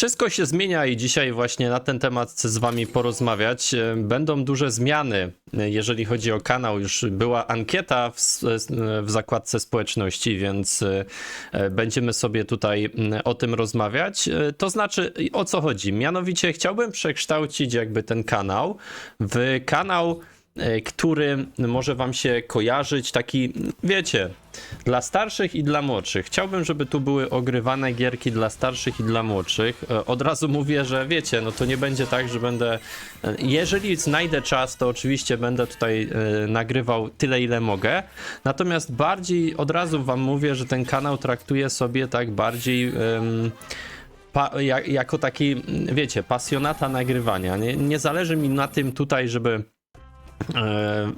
Wszystko się zmienia i dzisiaj właśnie na ten temat chcę z wami porozmawiać. E, Będą duże zmiany, e, jeżeli chodzi o kanał. Już była ankieta w, s- w zakładce społeczności, więc e, e, będziemy sobie tutaj mm, o tym rozmawiać. E, To znaczy, o co chodzi? Mianowicie chciałbym przekształcić jakby ten kanał w kanał e, który może wam się kojarzyć, taki, wiecie, dla starszych i dla młodszych. Chciałbym, żeby tu były ogrywane gierki dla starszych i dla młodszych. E, Od razu mówię, że wiecie, no to nie będzie tak, że będę. e, Jeżeli znajdę czas, to oczywiście będę tutaj e, nagrywał tyle, ile mogę. Natomiast bardziej od razu wam mówię, że ten kanał traktuję sobie tak bardziej. em, Pa, jak, jako taki, wiecie, pasjonata nagrywania. Nie, nie zależy mi na tym tutaj, żeby e,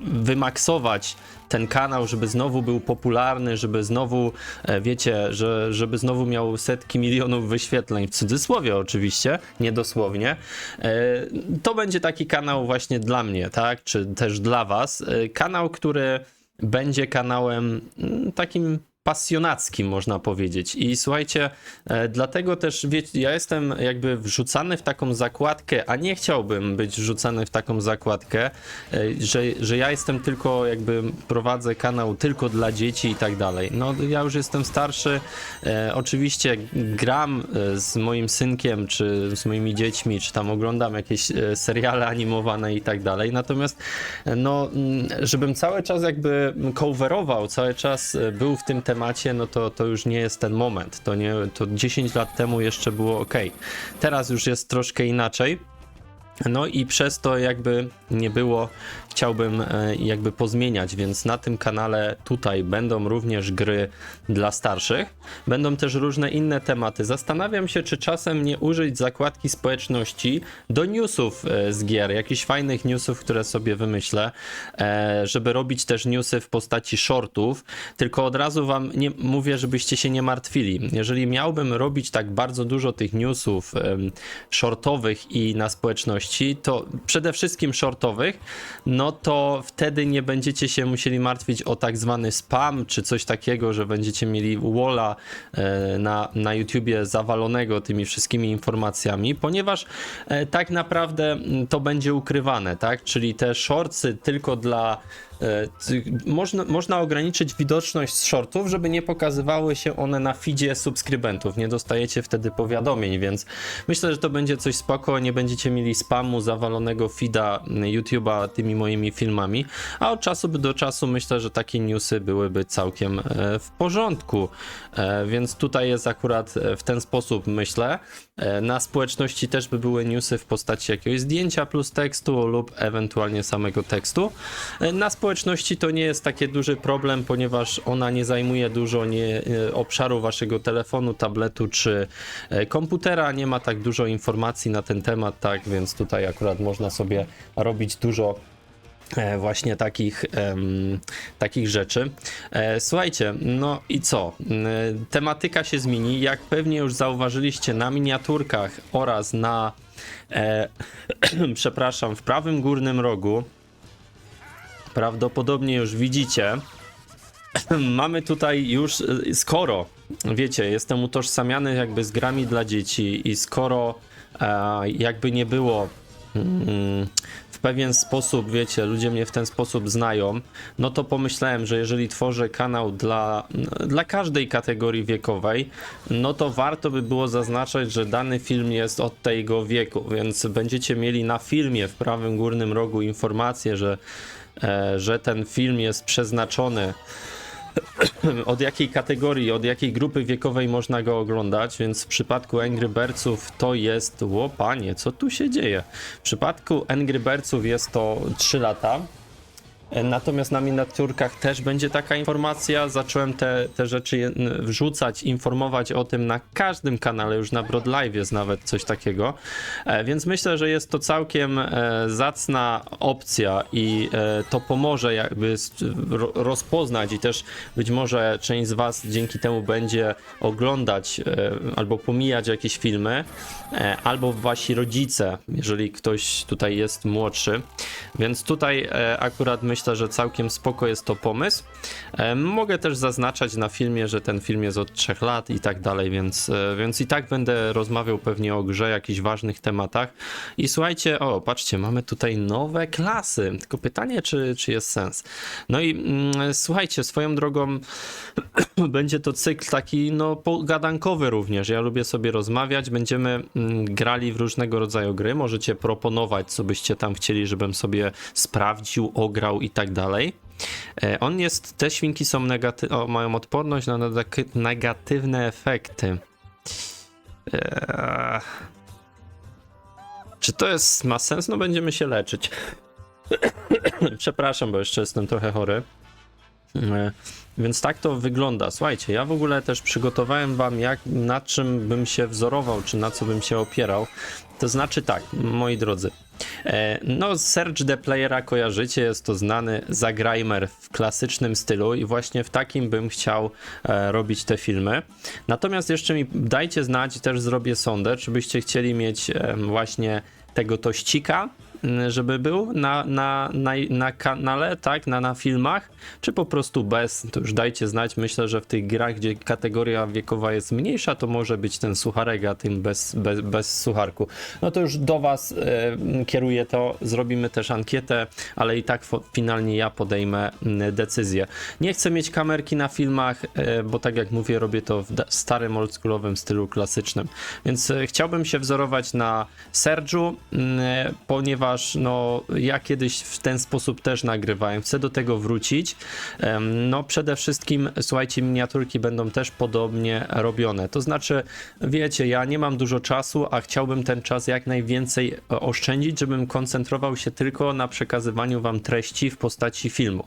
wymaksować ten kanał, żeby znowu był popularny, żeby znowu, e, wiecie, że, żeby znowu miał setki milionów wyświetleń, w cudzysłowie oczywiście, niedosłownie. E, To będzie taki kanał właśnie dla mnie, tak, czy też dla was. E, Kanał, który będzie kanałem mm, takim pasjonackim, można powiedzieć. I słuchajcie, e, dlatego też, wiecie, ja jestem jakby wrzucany w taką zakładkę, a nie chciałbym być wrzucany w taką zakładkę, e, że, że ja jestem tylko jakby prowadzę kanał tylko dla dzieci i tak dalej. No ja już jestem starszy, e, oczywiście gram z moim synkiem, czy z moimi dziećmi, czy tam oglądam jakieś seriale animowane i tak dalej, natomiast no, żebym cały czas jakby coverował, cały czas był w tym temacie, no to, to już nie jest ten moment, to, nie, to 10 lat temu jeszcze było ok. Teraz już jest troszkę inaczej. No i przez to jakby nie było, chciałbym e, jakby pozmieniać, więc na tym kanale tutaj będą również gry dla starszych, będą też różne inne tematy. Zastanawiam się, czy czasem nie użyć zakładki społeczności do newsów e, z gier, jakichś fajnych newsów, które sobie wymyślę, e, żeby robić też newsy w postaci shortów, tylko od razu wam nie mówię, żebyście się nie martwili. Jeżeli miałbym robić tak bardzo dużo tych newsów shortowych i na społeczności, to przede wszystkim shortowych, no to wtedy nie będziecie się musieli martwić o tak zwany spam, czy coś takiego, że będziecie mieli walla e, na, na YouTubie zawalonego tymi wszystkimi informacjami, ponieważ e, tak naprawdę mm, to będzie ukrywane, tak? Czyli te shortsy tylko dla Można, można ograniczyć widoczność shortów, żeby nie pokazywały się one na feedzie subskrybentów. Nie dostajecie wtedy powiadomień, więc myślę, że to będzie coś spoko. Nie będziecie mieli spamu zawalonego feeda YouTube'a tymi moimi filmami, a od czasu do czasu myślę, że takie newsy byłyby całkiem e, w porządku. E, Więc tutaj jest akurat e, w ten sposób myślę. E, Na społeczności też by były newsy w postaci jakiegoś zdjęcia plus tekstu lub ewentualnie samego tekstu. E, Na społeczności to nie jest taki duży problem, ponieważ ona nie zajmuje dużo nie, e, obszaru waszego telefonu, tabletu czy komputera. Nie ma tak dużo informacji na ten temat, tak więc tutaj akurat można sobie robić dużo właśnie takich, em, takich rzeczy. E, słuchajcie, no i co? Mm, Tematyka się zmieni. Jak pewnie już zauważyliście na miniaturkach oraz na, e, przepraszam, w prawym górnym rogu, prawdopodobnie już widzicie, mamy tutaj już e, skoro, wiecie, jestem utożsamiany jakby z grami dla dzieci i skoro e, jakby nie było mm, pewien sposób, wiecie, ludzie mnie w ten sposób znają, no to pomyślałem, że jeżeli tworzę kanał dla, dla każdej kategorii wiekowej, no to warto by było zaznaczać, że dany film jest od tego wieku, więc będziecie mieli na filmie w prawym górnym rogu informację, że, e, że ten film jest przeznaczony od jakiej kategorii, od jakiej grupy wiekowej można go oglądać, więc w przypadku Angry Birdsów to jest, łopanie, co tu się dzieje? W przypadku Angry Birdsów jest to 3 lata, Natomiast na miniaturkach też będzie taka informacja. Zacząłem te, te rzeczy wrzucać, informować o tym na każdym kanale, już na Broad Live jest nawet coś takiego. E, Więc myślę, że jest to całkiem e, zacna opcja i e, to pomoże jakby rozpoznać i też być może część z Was dzięki temu będzie oglądać e, albo pomijać jakieś filmy, e, albo wasi rodzice, jeżeli ktoś tutaj jest młodszy. Więc tutaj e, akurat myślę, myślę, że całkiem spoko jest to pomysł. Mogę też zaznaczać na filmie, że ten film jest od 3 lat i tak dalej, więc, e, więc i tak będę rozmawiał pewnie o grze, jakichś ważnych tematach. I słuchajcie, o, patrzcie, mamy tutaj nowe klasy. Tylko pytanie, czy, czy jest sens. No i mm, słuchajcie, swoją drogą będzie to cykl taki, no, pogadankowy również. Ja lubię sobie rozmawiać, będziemy mm, grali w różnego rodzaju gry. Możecie proponować, co byście tam chcieli, żebym sobie sprawdził, ograł i tak dalej. E, On jest, te świnki są negaty- o, mają odporność na negaty- negatywne efekty. Eee. Czy to jest, ma sens? No będziemy się leczyć. Przepraszam, bo jeszcze jestem trochę chory. E, Więc tak to wygląda. Słuchajcie, ja w ogóle też przygotowałem wam, jak, na czym bym się wzorował, czy na co bym się opierał. To znaczy tak, moi drodzy. E, No, Search the Playera kojarzycie, jest to znany zagrajmer w klasycznym stylu i właśnie w takim bym chciał e, robić te filmy. Natomiast jeszcze mi dajcie znać, też zrobię sondę, czy byście chcieli mieć e, właśnie tego tościka, żeby był na, na, na, na kanale, tak, na, na filmach, czy po prostu bez, to już dajcie znać. Myślę, że w tych grach, gdzie kategoria wiekowa jest mniejsza, to może być ten sucharek, a tym bez, bez, bez sucharku. No to już do Was e, kieruję to, zrobimy też ankietę, ale i tak finalnie ja podejmę m, decyzję. Nie chcę mieć kamerki na filmach, e, bo tak jak mówię, robię to w starym, oldschoolowym stylu klasycznym. Więc e, chciałbym się wzorować na Sergiu, e, ponieważ no, ja kiedyś w ten sposób też nagrywałem. Chcę do tego wrócić. No przede wszystkim, słuchajcie, miniaturki będą też podobnie robione. To znaczy, wiecie, ja nie mam dużo czasu, a chciałbym ten czas jak najwięcej e, oszczędzić, żebym koncentrował się tylko na przekazywaniu wam treści w postaci filmu.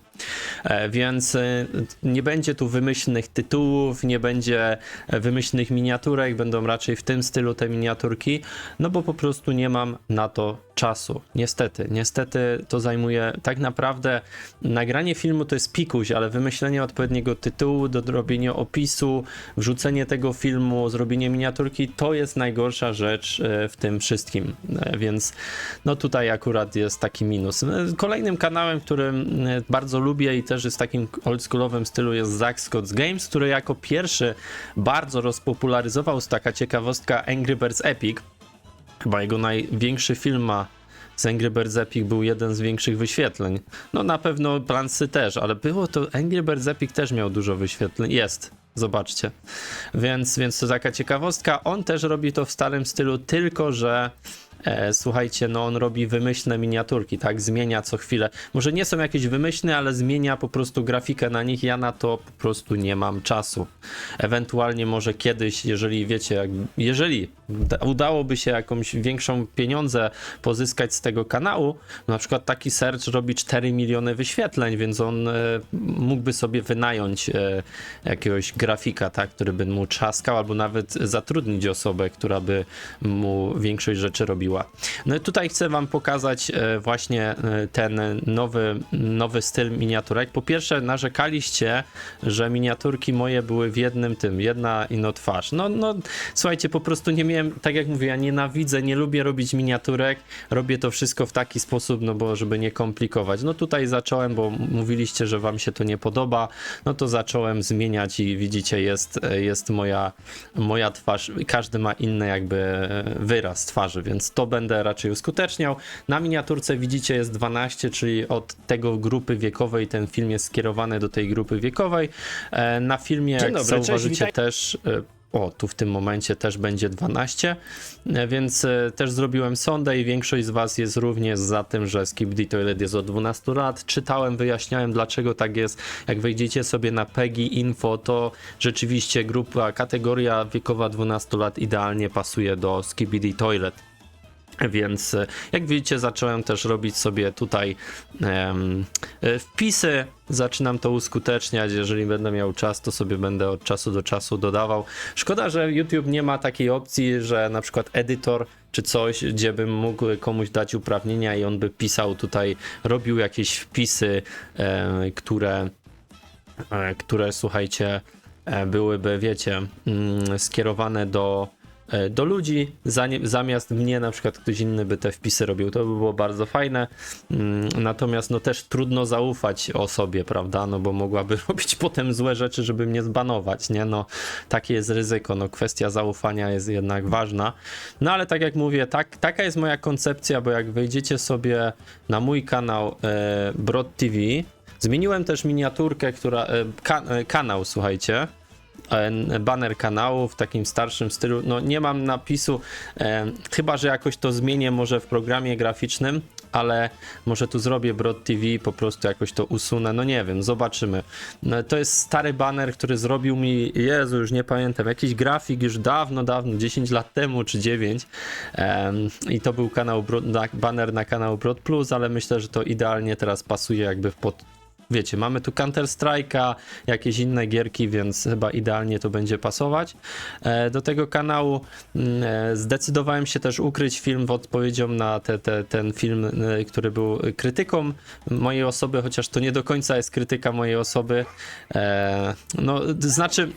E, Więc e, nie będzie tu wymyślnych tytułów, nie będzie wymyślnych miniaturek, będą raczej w tym stylu te miniaturki, no bo po prostu nie mam na to czasu. Niestety, niestety to zajmuje tak naprawdę nagranie filmu to jest pikuś, ale wymyślenie odpowiedniego tytułu, dorobienie opisu, wrzucenie tego filmu, zrobienie miniaturki to jest najgorsza rzecz e, w tym wszystkim. E, Więc no tutaj akurat jest taki minus. E, Kolejnym kanałem, którym e, bardzo lubię i też jest w takim oldschoolowym stylu jest Zack Scott's Games, który jako pierwszy bardzo rozpopularyzował, taka ciekawostka Angry Birds Epic. Chyba jego największy film ma z Angry Birds Epic był jeden z większych wyświetleń. No na pewno Plansy też, ale było to Angry Birds Epic też miał dużo wyświetleń. Jest. Zobaczcie. Więc, więc to taka ciekawostka. On też robi to w starym stylu, tylko że słuchajcie, no on robi wymyślne miniaturki, tak? Zmienia co chwilę. Może nie są jakieś wymyślne, ale zmienia po prostu grafikę na nich. Ja na to po prostu nie mam czasu. Ewentualnie może kiedyś, jeżeli wiecie, jak, jeżeli da- udałoby się jakąś większą pieniądze pozyskać z tego kanału, na przykład taki search robi 4 miliony wyświetleń, więc on e, mógłby sobie wynająć e, jakiegoś grafika, tak, który by mu trzaskał, albo nawet zatrudnić osobę, która by mu większość rzeczy robiła. No i tutaj chcę wam pokazać e, właśnie e, ten nowy, nowy styl miniaturek. Po pierwsze, narzekaliście, że miniaturki moje były w jednym tym, jedna ino twarz. No, no, słuchajcie, po prostu nie miałem, tak jak mówię, ja nienawidzę, nie lubię robić miniaturek, robię to wszystko w taki sposób, no bo żeby nie komplikować. No tutaj zacząłem, bo mówiliście, że wam się to nie podoba, no to zacząłem zmieniać i widzicie, jest, jest moja, moja twarz, każdy ma inny jakby wyraz twarzy, więc to będę raczej uskuteczniał. Na miniaturce widzicie jest 12, czyli od tego grupy wiekowej ten film jest skierowany do tej grupy wiekowej. E, Na filmie, jak dobry, cześć, zauważycie witaj- też... e, O, tu w tym momencie też będzie 12, e, więc też zrobiłem sondę i większość z Was jest również za tym, że Skibidi Toilet jest od 12 lat. Czytałem, wyjaśniałem dlaczego tak jest. Jak wejdziecie sobie na PEGI Info, to rzeczywiście grupa, kategoria wiekowa 12 lat idealnie pasuje do Skibidi Toilet. Więc e, jak widzicie, zacząłem też robić sobie tutaj e, wpisy. Zaczynam to uskuteczniać. Jeżeli będę miał czas, to sobie będę od czasu do czasu dodawał. Szkoda, że YouTube nie ma takiej opcji, że na przykład edytor czy coś, gdzie bym mógł komuś dać uprawnienia i on by pisał tutaj, robił jakieś wpisy, e, które, które słuchajcie, byłyby, wiecie, mm, skierowane do do ludzi, zamiast mnie na przykład ktoś inny by te wpisy robił. To by było bardzo fajne. Mm, Natomiast no też trudno zaufać osobie, prawda? No bo mogłaby robić potem złe rzeczy, żeby mnie zbanować, nie? No takie jest ryzyko, no kwestia zaufania jest jednak ważna. No ale tak jak mówię, tak, taka jest moja koncepcja, bo jak wejdziecie sobie na mój kanał e, TV, zmieniłem też miniaturkę, która, e, ka, e, kanał, słuchajcie, e, baner kanału w takim starszym stylu. No nie mam napisu, e, chyba że jakoś to zmienię może w programie graficznym, ale może tu zrobię Broad TV, po prostu jakoś to usunę, no nie wiem, zobaczymy. No, to jest stary baner, który zrobił mi, Jezu, już nie pamiętam, jakiś grafik już dawno, dawno, 10 lat temu czy 9 em, i to był kanał, Broad, na, baner na kanał Broad Plus, ale myślę, że to idealnie teraz pasuje jakby pod, wiecie, mamy tu Counter Strike'a, jakieś inne gierki, więc chyba idealnie to będzie pasować. E, do tego kanału mm, e, zdecydowałem się też ukryć film w odpowiedzią na te, te, ten film, e, który był krytyką mojej osoby, chociaż to nie do końca jest krytyka mojej osoby. No, to znaczy,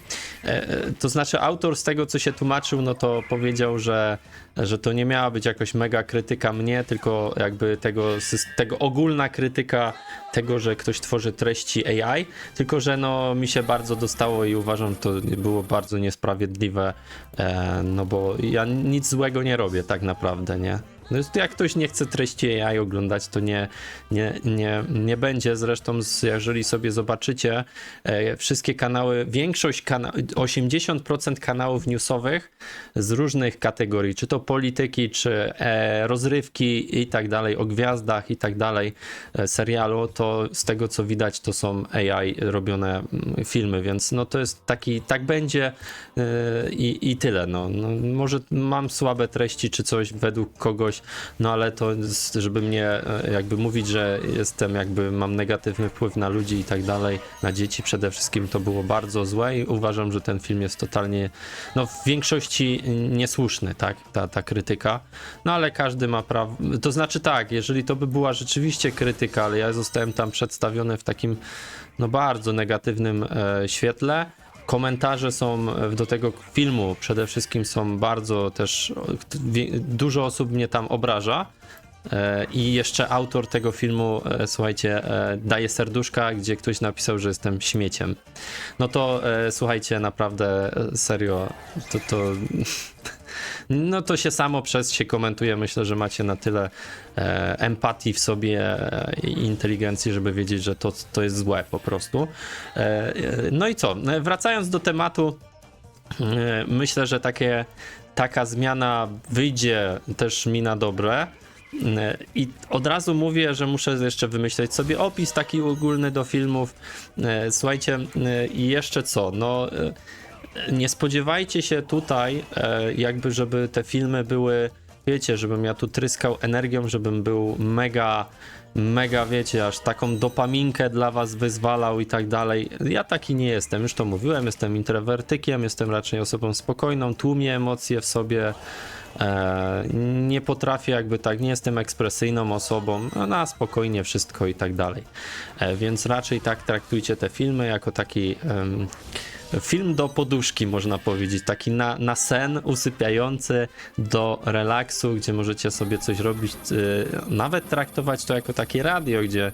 to znaczy autor z tego, co się tłumaczył, no to powiedział, że że to nie miała być jakoś mega krytyka mnie, tylko jakby tego, tego ogólna krytyka tego, że ktoś tworzy treści AI, tylko że no mi się bardzo dostało i uważam, to było bardzo niesprawiedliwe, e, no bo ja nic złego nie robię tak naprawdę, nie? No jak ktoś nie chce treści AI oglądać, to nie, nie, nie, nie będzie. Zresztą, jeżeli sobie zobaczycie, e, wszystkie kanały, większość kanałów, 80% kanałów newsowych z różnych kategorii, czy to polityki, czy e, rozrywki i tak dalej, o gwiazdach i tak dalej, e, serialu, to z tego co widać, to są AI robione mm, filmy, więc no to jest taki, tak będzie i, i tyle. No. no. Może mam słabe treści czy coś według kogoś, no ale to, żeby mnie e, jakby mówić, że jestem jakby, mam negatywny wpływ na ludzi i tak dalej, na dzieci przede wszystkim, to było bardzo złe i uważam, że ten film jest totalnie, no w większości niesłuszny, tak, ta, ta krytyka, no ale każdy ma prawo, to znaczy tak, jeżeli to by była rzeczywiście krytyka, ale ja zostałem tam przedstawiony w takim, no bardzo negatywnym e, świetle, Komentarze są e, do tego filmu przede wszystkim są bardzo też. Dużo osób mnie tam obraża. E, I jeszcze autor tego filmu, e, słuchajcie, daje serduszka, gdzie ktoś napisał, że jestem śmieciem. No to słuchajcie, naprawdę serio, to, to no to się samo przez się komentuje. Myślę, że macie na tyle e, empatii w sobie e, i inteligencji, żeby wiedzieć, że to, to jest złe po prostu. E, e, no i co? E, Wracając do tematu, e, myślę, że takie, taka zmiana wyjdzie też mi na dobre. I od razu mówię, że muszę jeszcze wymyśleć sobie opis taki ogólny do filmów. Słuchajcie, i jeszcze co? No, nie spodziewajcie się tutaj, e, jakby, żeby te filmy były, wiecie, żebym ja tu tryskał energią, żebym był mega, mega, wiecie, aż taką dopaminkę dla was wyzwalał i tak dalej. Ja taki nie jestem, już to mówiłem, jestem introwertykiem, jestem raczej osobą spokojną, tłumię emocje w sobie. E, nie potrafię jakby tak, nie jestem ekspresyjną osobą, no na spokojnie wszystko i tak dalej. E, więc raczej tak traktujcie te filmy jako taki em, film do poduszki, można powiedzieć, taki na, na sen usypiający do relaksu, gdzie możecie sobie coś robić, y, nawet traktować to jako takie radio, gdzie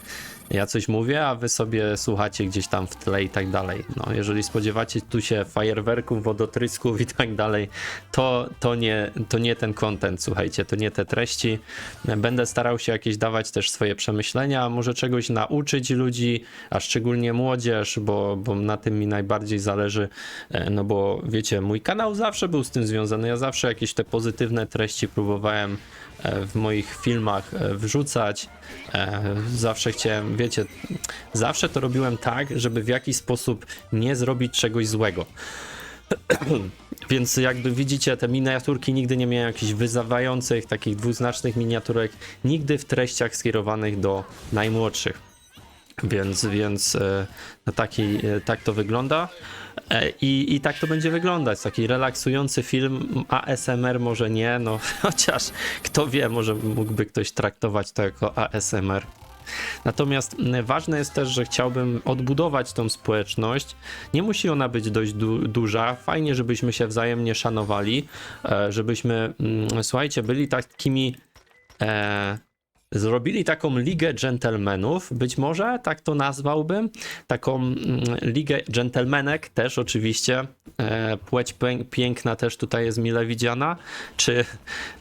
ja coś mówię, a wy sobie słuchacie gdzieś tam w tle i tak dalej. No, jeżeli spodziewacie tu się fajerwerków, wodotrysków i tak dalej, to, to, nie, to nie ten content, słuchajcie, to nie te treści. Będę starał się jakieś dawać też swoje przemyślenia, może czegoś nauczyć ludzi, a szczególnie młodzież, bo, bo na tym mi najbardziej zależy, e, no bo wiecie, mój kanał zawsze był z tym związany, ja zawsze jakieś te pozytywne treści próbowałem w moich filmach e, wrzucać. E, Zawsze chciałem, wiecie, zawsze to robiłem tak, żeby w jakiś sposób nie zrobić czegoś złego. Więc jakby widzicie, te miniaturki nigdy nie miałem jakichś wyzawających, takich dwuznacznych miniaturek, nigdy w treściach skierowanych do najmłodszych. Więc, więc e, no taki, e, tak to wygląda. E, I, I tak to będzie wyglądać. Taki relaksujący film. ASMR może nie, no chociaż kto wie, może mógłby ktoś traktować to jako ASMR. Natomiast mm, ważne jest też, że chciałbym odbudować tą społeczność. Nie musi ona być dość du- duża. Fajnie, żebyśmy się wzajemnie szanowali, e, żebyśmy, mm, słuchajcie, byli takimi. E, Zrobili taką ligę dżentelmenów, być może tak to nazwałbym. Taką mm, ligę dżentelmenek też oczywiście. E, płeć pię- piękna też tutaj jest mile widziana. Czy,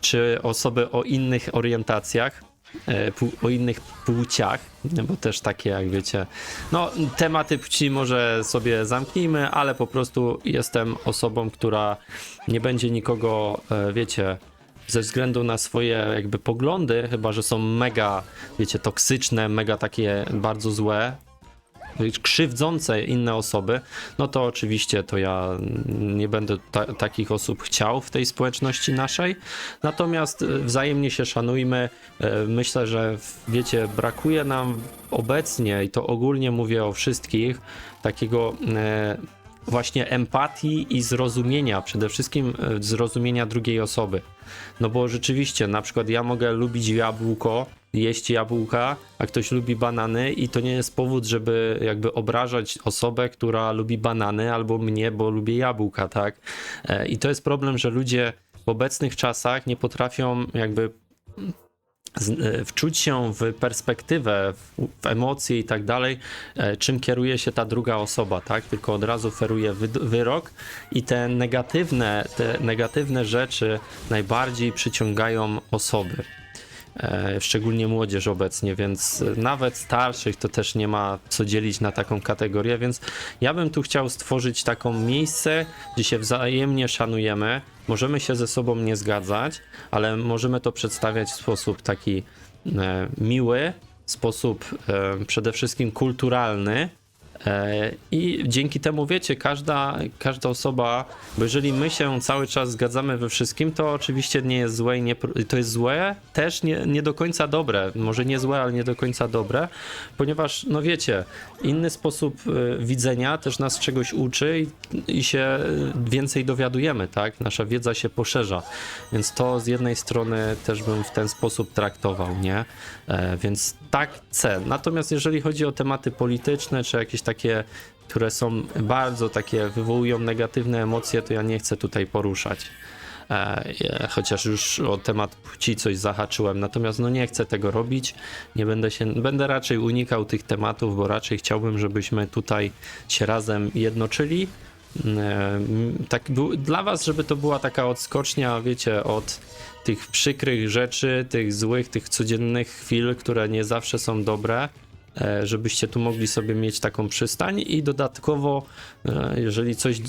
czy osoby o innych orientacjach, e, o innych płciach, bo też takie jak wiecie. No, tematy płci może sobie zamknijmy, ale po prostu jestem osobą, która nie będzie nikogo, e, wiecie, ze względu na swoje jakby poglądy, chyba że są mega, wiecie, toksyczne, mega takie bardzo złe, krzywdzące inne osoby, no to oczywiście to ja nie będę ta- takich osób chciał w tej społeczności naszej. Natomiast e, wzajemnie się szanujmy. E, Myślę, że wiecie, brakuje nam obecnie, i to ogólnie mówię o wszystkich, takiego e, właśnie empatii i zrozumienia, przede wszystkim e, zrozumienia drugiej osoby. No bo rzeczywiście, na przykład ja mogę lubić jabłko, jeść jabłka, a ktoś lubi banany i to nie jest powód, żeby jakby obrażać osobę, która lubi banany albo mnie, bo lubię jabłka, tak? E, I to jest problem, że ludzie w obecnych czasach nie potrafią jakby wczuć się w perspektywę, w, emocje i tak dalej, e, czym kieruje się ta druga osoba, tak? Tylko od razu feruje wy, wyrok i te negatywne, te negatywne rzeczy najbardziej przyciągają osoby. E, szczególnie młodzież obecnie, więc nawet starszych to też nie ma co dzielić na taką kategorię, więc ja bym tu chciał stworzyć taką miejsce, gdzie się wzajemnie szanujemy, możemy się ze sobą nie zgadzać, ale możemy to przedstawiać w sposób taki e, miły, sposób e, przede wszystkim kulturalny, I dzięki temu wiecie, każda, każda osoba, bo jeżeli my się cały czas zgadzamy we wszystkim, to oczywiście nie jest złe i nie, to jest złe, też nie, nie do końca dobre. Może nie złe, ale nie do końca dobre, ponieważ, no wiecie, inny sposób e, widzenia też nas czegoś uczy i, i się e, więcej dowiadujemy, tak? Nasza wiedza się poszerza. Więc to z jednej strony też bym w ten sposób traktował, nie? E, więc tak chcę. Natomiast jeżeli chodzi o tematy polityczne, czy jakieś takie, które są bardzo takie, wywołują negatywne emocje, to ja nie chcę tutaj poruszać. E, e, chociaż już o temat płci coś zahaczyłem, natomiast no nie chcę tego robić, nie będę się, będę raczej unikał tych tematów, bo raczej chciałbym, żebyśmy tutaj się razem jednoczyli. E, tak dla was, żeby to była taka odskocznia, wiecie, od tych przykrych rzeczy, tych złych, tych codziennych chwil, które nie zawsze są dobre, żebyście tu mogli sobie mieć taką przystań i dodatkowo, e, jeżeli coś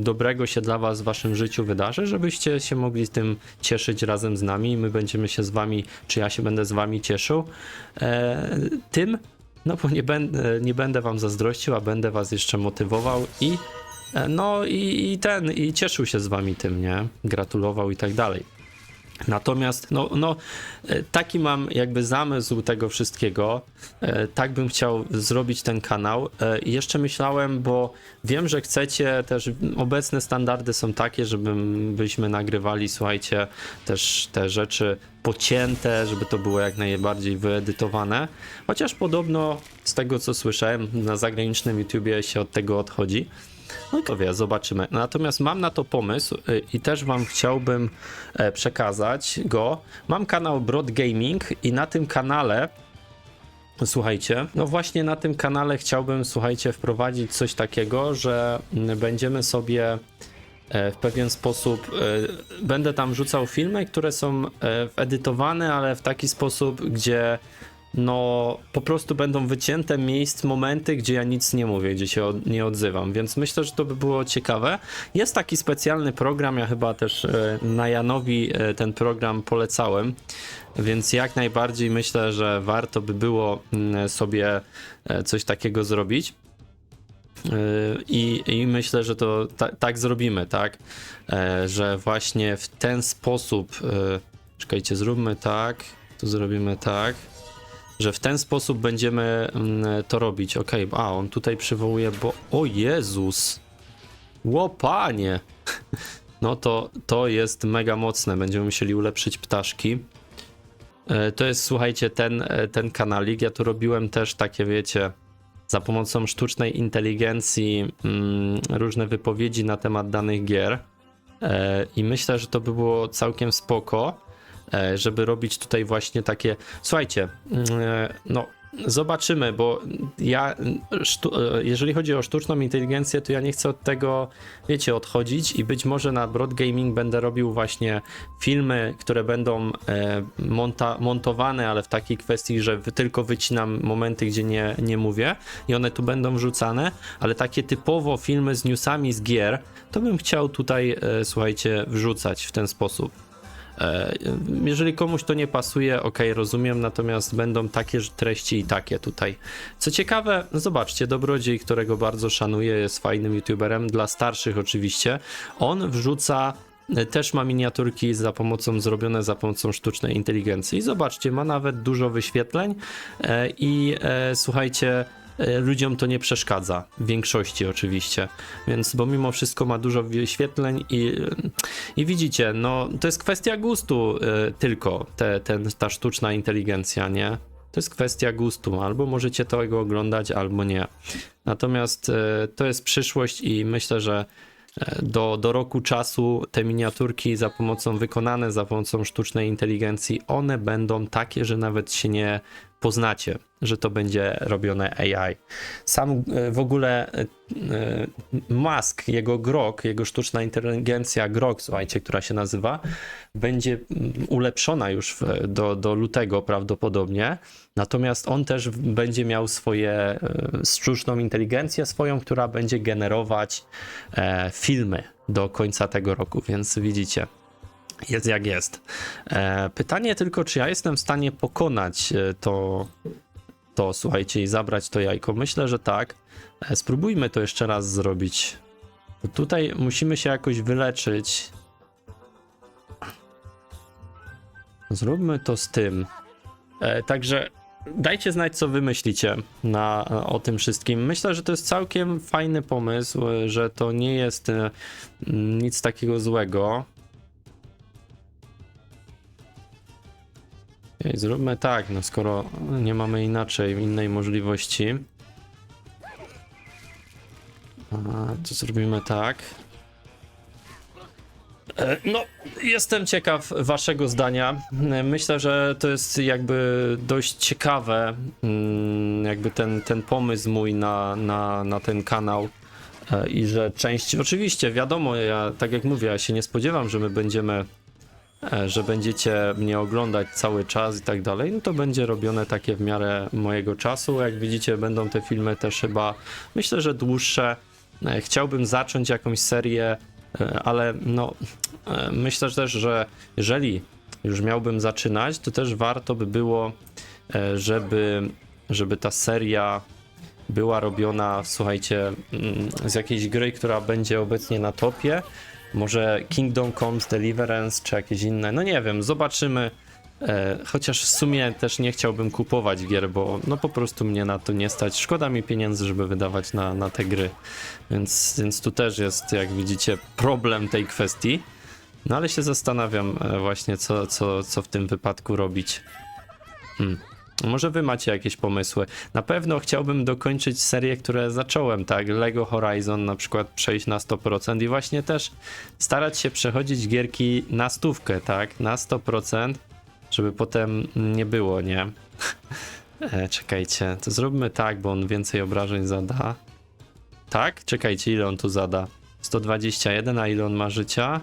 dobrego się dla was w waszym życiu wydarzy, żebyście się mogli tym cieszyć razem z nami i my będziemy się z wami, czy ja się będę z wami cieszył e, tym, no bo nie będę, nie będę wam zazdrościł, a będę was jeszcze motywował i e, no i, i ten, i cieszył się z wami tym, nie? Gratulował i tak dalej. Natomiast, no, no, e, taki mam jakby zamysł tego wszystkiego. E, Tak bym chciał zrobić ten kanał. E, jeszcze myślałem, bo wiem, że chcecie też, obecne standardy są takie, żebyśmy nagrywali, słuchajcie, też te rzeczy pocięte, żeby to było jak najbardziej wyedytowane. Chociaż podobno z tego, co słyszałem, na zagranicznym YouTubie się od tego odchodzi. No i to wie, zobaczymy. Natomiast mam na to pomysł y, i też wam chciałbym e, przekazać go. Mam kanał Broad Gaming i na tym kanale Słuchajcie, no właśnie na tym kanale chciałbym, słuchajcie, wprowadzić coś takiego, że mm, będziemy sobie e, w pewien sposób, e, będę tam rzucał filmy, które są edytowane, ale w taki sposób, gdzie no po prostu będą wycięte miejsc, momenty, gdzie ja nic nie mówię, gdzie się od, nie odzywam, więc myślę, że to by było ciekawe. Jest taki specjalny program, ja chyba też e, na Janowi e, ten program polecałem, więc jak najbardziej myślę, że warto by było mm, sobie e, coś takiego zrobić. Yy, I, I myślę, że to ta, tak zrobimy, tak? E, że właśnie w ten sposób. E, czekajcie, zróbmy tak. Tu zrobimy tak. Że w ten sposób będziemy mm, to robić. Okej, a on tutaj przywołuje, bo. O Jezus! Łopanie! No to, to jest mega mocne. Będziemy musieli ulepszyć ptaszki. E, To jest, słuchajcie, ten, e, ten kanalik. Ja tu robiłem też takie, wiecie, za pomocą sztucznej inteligencji mm, różne wypowiedzi na temat danych gier. E, I myślę, że to by było całkiem spoko, żeby robić tutaj właśnie takie. Słuchajcie, mm, e, no. Zobaczymy, bo ja, e, jeżeli chodzi o sztuczną inteligencję, to ja nie chcę od tego, wiecie, odchodzić i być może na Broad Gaming będę robił właśnie filmy, które będą e, monta, montowane, ale w takiej kwestii, że tylko wycinam momenty, gdzie nie, nie mówię i one tu będą wrzucane, ale takie typowo filmy z newsami z gier, to bym chciał tutaj, e, słuchajcie, wrzucać w ten sposób. E, Jeżeli komuś to nie pasuje, ok, rozumiem, natomiast będą takie treści i takie tutaj. Co ciekawe, zobaczcie, Dobrodziej, którego bardzo szanuję, jest fajnym youtuberem, dla starszych oczywiście. On wrzuca, e, też ma miniaturki za pomocą, zrobione za pomocą sztucznej inteligencji. I zobaczcie, ma nawet dużo wyświetleń e, i słuchajcie, ludziom to nie przeszkadza, w większości oczywiście, więc bo mimo wszystko ma dużo wyświetleń i, i widzicie, no to jest kwestia gustu e, tylko, te, ten, ta sztuczna inteligencja, nie? To jest kwestia gustu, albo możecie tego oglądać, albo nie. Natomiast e, to jest przyszłość i myślę, że e, do, do roku czasu te miniaturki za pomocą wykonane za pomocą sztucznej inteligencji, one będą takie, że nawet się nie poznacie, że to będzie robione AI. Sam e, w ogóle e, e, Musk, jego grok, jego sztuczna inteligencja grok, słuchajcie, która się nazywa, będzie mm, ulepszona już do, do lutego prawdopodobnie. Natomiast on też będzie miał swoje sztuczną inteligencję swoją, która będzie generować filmy do końca tego roku, więc widzicie. Jest jak jest. Pytanie tylko, czy ja jestem w stanie pokonać to, to, słuchajcie, i zabrać to jajko. Myślę, że tak. E, spróbujmy to jeszcze raz zrobić. Bo Tutaj musimy się jakoś wyleczyć. Zróbmy to z tym. E, także dajcie znać, co wy myślicie na, o tym wszystkim. Myślę, że to jest całkiem fajny pomysł, e, że to nie jest e, nic takiego złego. Ej, Zróbmy tak, no skoro nie mamy inaczej, innej możliwości. To zrobimy tak. E, No, jestem ciekaw waszego zdania. E, Myślę, że to jest jakby dość ciekawe, mm, jakby ten, ten pomysł mój na, na, na ten kanał. E, I że część, oczywiście, wiadomo, ja tak jak mówię, ja się nie spodziewam, że my będziemy że będziecie mnie oglądać cały czas i tak dalej, no to będzie robione takie w miarę mojego czasu. Jak widzicie, będą te filmy też chyba, myślę, że dłuższe. E, Chciałbym zacząć jakąś serię, e, ale no, e, myślę też, że jeżeli już miałbym zaczynać, to też warto by było, e, żeby, żeby ta seria była robiona, słuchajcie, mm, z jakiejś gry, która będzie obecnie na topie. Może Kingdom Comes Deliverance, czy jakieś inne. No nie wiem, zobaczymy. E, chociaż w sumie też nie chciałbym kupować gier, bo no po prostu mnie na to nie stać. Szkoda mi pieniędzy, żeby wydawać na, na te gry. Więc, więc tu też jest, jak widzicie, problem tej kwestii. No ale się zastanawiam e, właśnie, co, co, co w tym wypadku robić. Hmm. Może wy macie jakieś pomysły. Na pewno chciałbym dokończyć serię, które zacząłem, tak? Lego Horizon na przykład przejść na 100% i właśnie też starać się przechodzić gierki na stówkę, tak? Na 100%, żeby potem nie było, nie? e, czekajcie, to zróbmy tak, bo on więcej obrażeń zada. Tak? Czekajcie, ile on tu zada? 121, a ile on ma życia?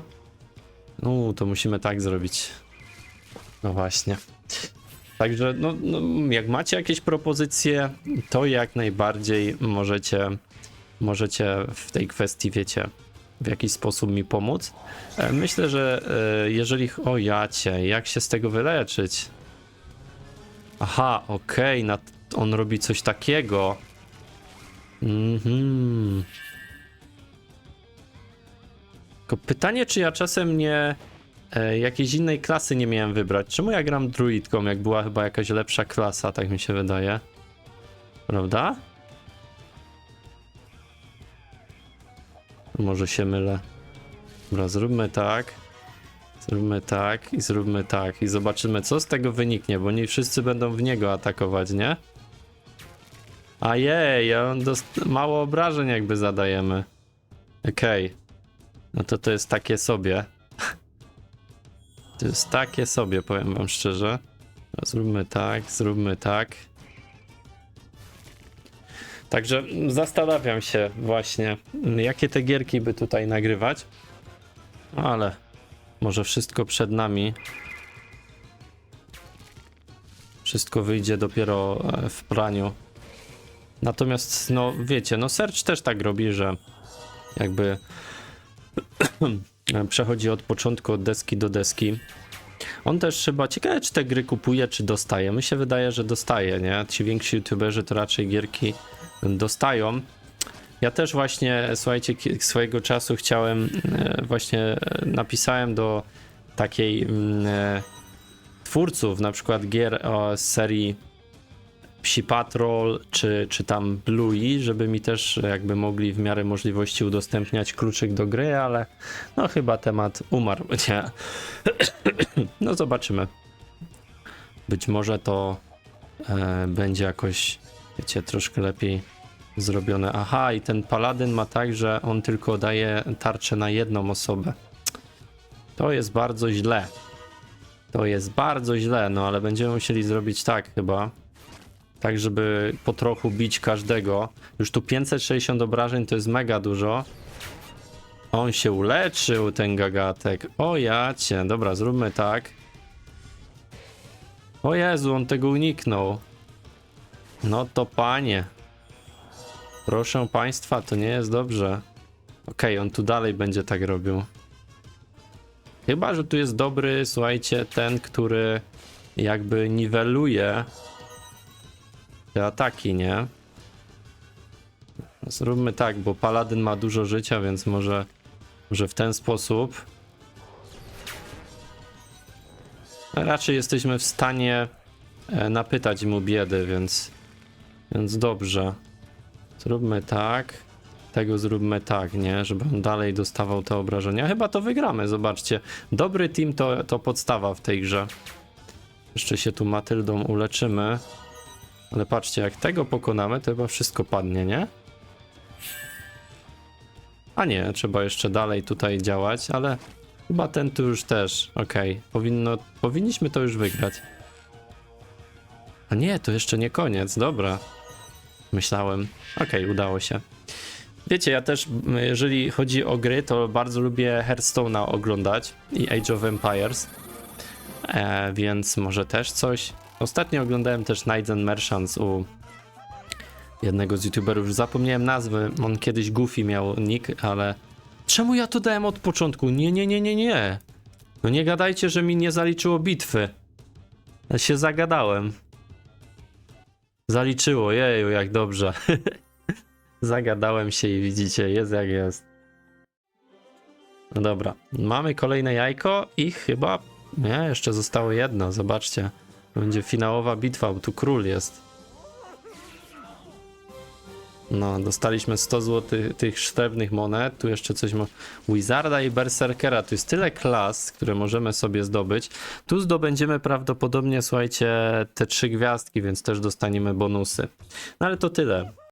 No, to musimy tak zrobić. No właśnie. Także, no, no, jak macie jakieś propozycje, to jak najbardziej możecie, możecie w tej kwestii, wiecie, w jakiś sposób mi pomóc. E, Myślę, że e, jeżeli. O jacie, jak się z tego wyleczyć? Aha, okej, na- on robi coś takiego. Mhm. Tylko pytanie, czy ja czasem nie. E, jakiejś innej klasy nie miałem wybrać. Czemu ja gram druidką, jak była chyba jakaś lepsza klasa, tak mi się wydaje. Prawda? Może się mylę. Dobra, zróbmy tak. Zróbmy tak i zróbmy tak i zobaczymy co z tego wyniknie, bo nie wszyscy będą w niego atakować, nie? A jej, mało obrażeń jakby zadajemy. Okej. No to to jest takie sobie. To jest takie sobie, powiem wam szczerze. Zróbmy tak, zróbmy tak. Także zastanawiam się właśnie, jakie te gierki by tutaj nagrywać. Ale może wszystko przed nami. Wszystko wyjdzie dopiero e, w praniu. Natomiast, no wiecie, no Search też tak robi, że jakby przechodzi od początku, od deski do deski. On też chyba, ciekawe czy te gry kupuje, czy dostaje. Mi się wydaje, że dostaje, nie? Ci więksi youtuberzy to raczej gierki dostają. Ja też właśnie, słuchajcie, swojego czasu chciałem, e, właśnie e, napisałem do takiej mm, e, twórców, na przykład gier z serii Psi Patrol, czy, czy tam Bluey, żeby mi też jakby mogli w miarę możliwości udostępniać kluczyk do gry, ale no chyba temat umarł, nie? No zobaczymy. Być może to e, będzie jakoś, wiecie, troszkę lepiej zrobione. Aha, i ten paladyn ma tak, że on tylko daje tarczę na jedną osobę. To jest bardzo źle. To jest bardzo źle, no ale będziemy musieli zrobić tak chyba. Tak, żeby po trochu bić każdego. Już tu 560 obrażeń to jest mega dużo. On się uleczył, ten gagatek. O jacie, dobra, zróbmy tak. O Jezu, on tego uniknął. No to panie. Proszę państwa, to nie jest dobrze. Okej, on tu dalej będzie tak robił. Chyba, że tu jest dobry, słuchajcie, ten, który jakby niweluje te ataki, nie? Zróbmy tak, bo paladyn ma dużo życia, więc może, może w ten sposób. Raczej jesteśmy w stanie e, napytać mu biedy, więc, więc dobrze. Zróbmy tak. Tego zróbmy tak, nie? Żeby on dalej dostawał te obrażenia. Chyba to wygramy, zobaczcie. Dobry team to, to podstawa w tej grze. Jeszcze się tu Matyldą uleczymy. Ale patrzcie, jak tego pokonamy, to chyba wszystko padnie, nie? A nie, trzeba jeszcze dalej tutaj działać, ale chyba ten tu już też. Okej, powinno, powinniśmy to już wygrać. A nie, to jeszcze nie koniec, dobra. Myślałem. Okej, udało się. Wiecie, ja też, jeżeli chodzi o gry, to bardzo lubię Hearthstone'a oglądać i Age of Empires. E, więc może też coś. Ostatnio oglądałem też Knights and Merchants u jednego z youtuberów. Zapomniałem nazwy. On kiedyś Goofy miał nick, ale. Czemu ja to dałem od początku? Nie, nie, nie, nie, nie. No nie gadajcie, że mi nie zaliczyło bitwy. Ja się zagadałem. Zaliczyło, jeju, jak dobrze. Zagadałem się i widzicie, jest jak jest. No dobra, mamy kolejne jajko i chyba, nie, jeszcze zostało jedno, zobaczcie. Będzie finałowa bitwa, bo tu król jest. No, dostaliśmy 100 zł tych monet, tu jeszcze coś ma... Wizarda i Berserkera, tu jest tyle klas, które możemy sobie zdobyć. Tu zdobędziemy prawdopodobnie, słuchajcie, te trzy gwiazdki, więc też dostaniemy bonusy. No ale to tyle.